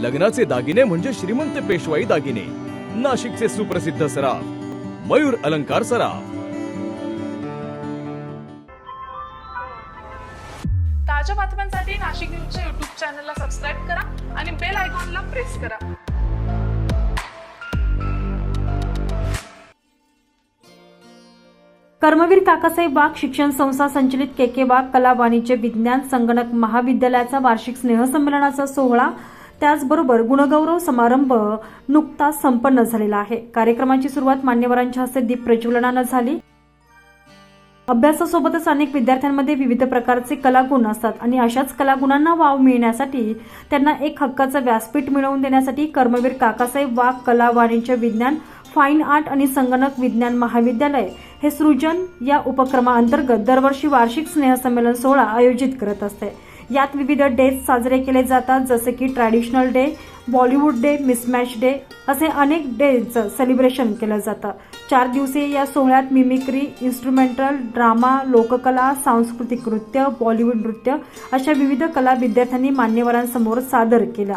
लग्नाचे दागिने म्हणजे श्रीमंत पेशवाई दागिने. नाशिकचे सुप्रसिद्ध सराफ मयूर अलंकार सराफ. ताज्या बातम्यांसाठी नाशिक न्यूजच्या युट्यूब चॅनलला सबस्क्राईब करा आणि बेल आयकॉनला प्रेस करा. कर्मवीर काकासाहेब वाघ शिक्षण संस्था संचलित के के वाघ कला वाणिज्य विज्ञान संगणक महाविद्यालयाचा वार्षिक स्नेहसंमेलनाचा सोहळा त्याचबरोबर गुणगौरव समारंभ नुकताच संपन्न झालेला आहे. कार्यक्रमाची सुरुवात मान्यवरांच्या हस्ते दीप प्रज्वलनानं झाली. अभ्यासासोबतच अनेक विद्यार्थ्यांमध्ये विविध प्रकारचे कलागुण असतात आणि अशाच कलागुणांना वाव मिळण्यासाठी त्यांना एक हक्काचं व्यासपीठ मिळवून देण्यासाठी कर्मवीर काकासाहेब वाघ कला वाणिज्य विज्ञान फाईन आर्ट आणि संगणक विज्ञान महाविद्यालय हे सृजन या उपक्रमाअंतर्गत दरवर्षी वार्षिक स्नेहसंमेलन सोहळा आयोजित करत असते. यात विविध डेज साजरे केले जातात जसे की traditional day Bollywood day mismatch day असे अनेक डेजचं सेलिब्रेशन केलं जातं. चार दिवसीय या सोहळ्यात मिमिक्री इन्स्ट्रुमेंटल ड्रामा लोककला सांस्कृतिक नृत्य बॉलिवूड नृत्य अशा विविध कला विद्यार्थ्यांनी मान्यवरांसमोर सादर केल्या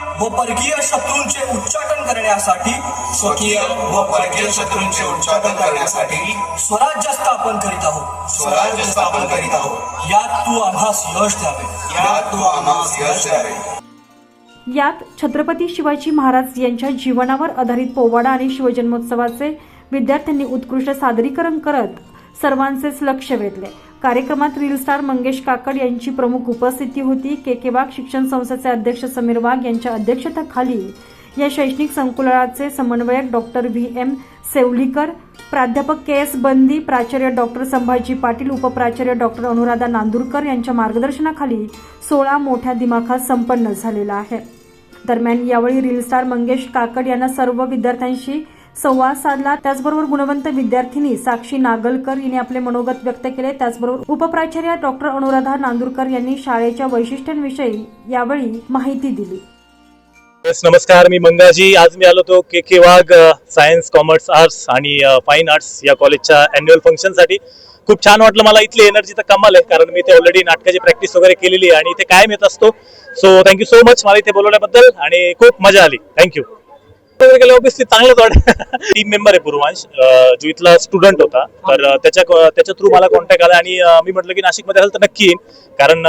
व परकीय शत्रूंचे उच्चाटन करण्यासाठी स्वकीय व परकीय शत्रूंचे उच्चाटन करण्यासाठी स्वराज्य स्थापन करीत आहोत. स्वराज्य स्थापन करीत आहोत. यात तू आम्हास यश द्यावे. यात तू आम्हास यश द्यावे. यात छत्रपती शिवाजी महाराज यांच्या जीवनावर आधारित पोवाडा आणि शिवजन्मोत्सवाचे विद्यार्थ्यांनी उत्कृष्ट सादरीकरण करत सर्वांचेच लक्ष वेधले. कार्यक्रमात रील स्टार मंगेश काकड यांची प्रमुख उपस्थिती होती. के के वाघ शिक्षण संस्थेचे अध्यक्ष समीर वाघ यांच्या अध्यक्षतेखाली या शैक्षणिक संकुलाचे समन्वयक डॉक्टर व्ही एम सेवलीकर प्राध्यापक के एस बंदी प्राचार्य डॉक्टर संभाजी पाटील उपप्राचार्य डॉक्टर अनुराधा नांदुरकर यांच्या मार्गदर्शनाखाली सोळा मोठ्या दिमाखात संपन्न झालेला आहे. दरम्यान यावेळी रील स्टार मंगेश काकड यांना सर्व विद्यार्थ्यांशी संवाद साधला. त्याचबरोबर गुणवंत विद्यार्थिनी साक्षी नागलकर यांनी आपले मनोगत व्यक्त केले. त्याचबरोबर उपप्राचार्य डॉक्टर अनुराधा नांदुरकर यांनी शाळेच्या वैशिष्ट्यांविषयी यावेळी माहिती दिली. येस नमस्कार. मी मंगाजी. आज मी आलो तो K K Wagh science commerce arts आणि फाईन आर्ट्स या कॉलेजच्या अॅन्युअल फंक्शनसाठी खूप छान वाटलं मला. इथली एनर्जी तर कमाल आहे कारण मी इथे ऑलरेडी नाटकाची प्रॅक्टिस वगैरे केलेली आहे आणि इथे कायम येत असतो. सो थँक्यू सो मच मला इथे बोलवल्याबद्दल आणि खूप मजा आली. थँक्यू वगैरे केलं ऑब्विसली चांगलंच वाटत टीम मेंबर आहे पूर्वांश. जो इथला स्टुडंट होता. तर त्याच्या त्याच्या थ्रू मला कॉन्टॅक्ट आला आणि मी म्हटलं की नाशिकमध्ये असेल तर नक्की येईन. कारण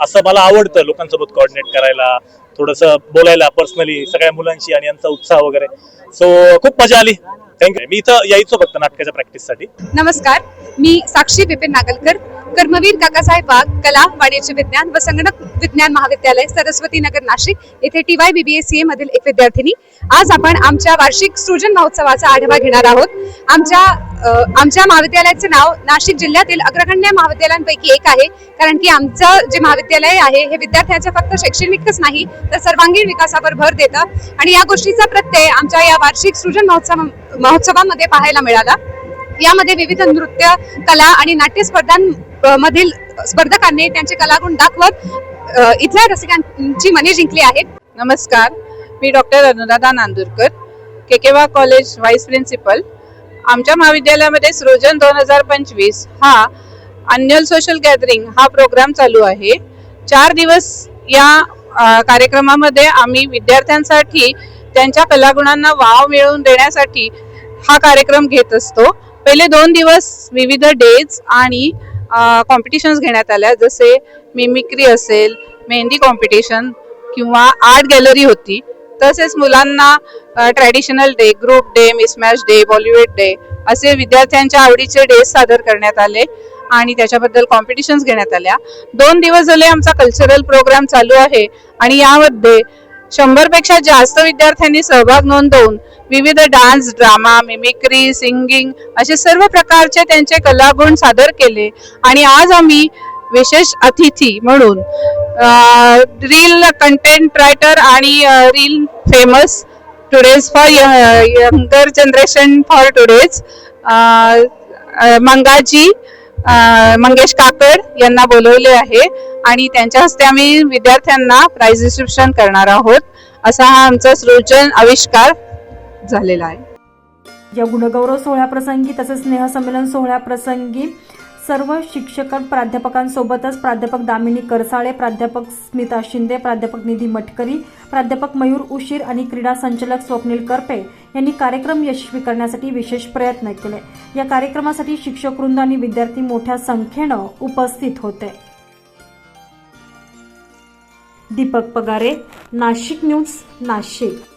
असं मला आवडतं लोकांसोबत कॉर्डिनेट करायला थोडंसं बोलायला पर्सनली सगळ्या मुलांशी आणि यांचा उत्साह वगैरे. सो खूप मजा आली. थँक्यू मी इथं यायचो फक्त नाटकाच्या प्रॅक्टिससाठी नमस्कार. मी साक्षी विपिन नागलकर. कर्मवीर काकासाहेब वाघ कला वाणिज्य विज्ञान व संगणक विज्ञान महाविद्यालय सरस्वती नगर नाशिक. येथे टी वाय बीबीएससीए मधील एक विद्यार्थिनी. आज आपण आमच्या वार्षिक सृजन महोत्सवाचा आढावा घेणार आहोत. आमच्या आमच्या महाविद्यालयाचे नाव नाशिक जिल्ह्यातील अग्रगण्य महाविद्यालयांपैकी एक आहे. कारण की आमचं जे महाविद्यालय आहे हे विद्यार्थ्यांच्या फक्त शैक्षणिकच नाही तर सर्वांगीण विकासावर भर देतं. आणि या गोष्टीचा प्रत्यय आमच्या या वार्षिक सृजन महोत्सव महोत्सवामध्ये पाहायला मिळाला. यामध्ये विविध नृत्य कला आणि नाट्य स्पर्धांमधील स्पर्धकांनी त्यांचे कलागुण दाखवत इथल्या रसिकांची मने जिंकली आहेत. नमस्कार. मी डॉक्टर अनुराधा नांदुरकर केकेवा कॉलेज व्हाईस प्रिन्सिपल. आमच्या महाविद्यालयामध्ये सृजन दोन हजार पंचवीस हा अन्युअल सोशल गॅदरिंग हा प्रोग्राम चालू आहे. चार दिवस या कार्यक्रमामध्ये आम्ही विद्यार्थ्यांसाठी त्यांच्या कलागुणांना वाव मिळवून देण्यासाठी हा कार्यक्रम घेत असतो. पहिले दोन दिवस विविध डेज आणि कॉम्पिटिशन्स घेण्यात आल्या. जसे मिमिक्री असेल मेहंदी कॉम्पिटिशन किंवा आर्ट गॅलरी होती. तसेच मुलांना traditional day group day mismatch day Bollywood day असे विद्यार्थ्यांच्या आवडीचे डे सादर करण्यात आले आणि त्याच्याबद्दल कॉम्पिटिशन्स घेण्यात आल्या. दोन दिवस झाले आमचा कल्चरल प्रोग्राम चालू आहे आणि यामध्ये शंभरपेक्षा जास्त विद्यार्थ्यांनी सहभाग नोंदवून विविध डान्स ड्रामा मिमिक्री सिंगिंग असे सर्व प्रकारचे त्यांचे कलागुण सादर केले. आणि आज आम्ही विशेष अतिथी म्हणून रील कंटेंट रायटर आणि reel famous today's for younger generation for today's मंगाजी Mangesh Kakad यांना बोलवले आहे आणि त्यांच्या हस्ते आम्ही विद्यार्थ्यांना प्राइज डिस्ट्रीब्युशन करणार आहोत. असा हा आमचा सृजन आविष्कार झालेला आहे. या गुणगौरव सोहळ्याप्रसंगी तसेच स्नेहसंमेलन सोहळ्याप्रसंगी सर्व शिक्षक प्राध्यापकांसोबतच प्राध्यापक दामिनी करसाळे प्राध्यापक स्मिता शिंदे प्राध्यापक निधी मटकरी प्राध्यापक मयूर उशीर आणि क्रीडा संचालक स्वप्नील करपे यांनी कार्यक्रम यशस्वी करण्यासाठी विशेष प्रयत्न केले. या कार्यक्रमासाठी शिक्षक वृंद आणि विद्यार्थी मोठ्या संख्येनं उपस्थित होते. दीपक पगारे नाशिक न्यूज नाशिक.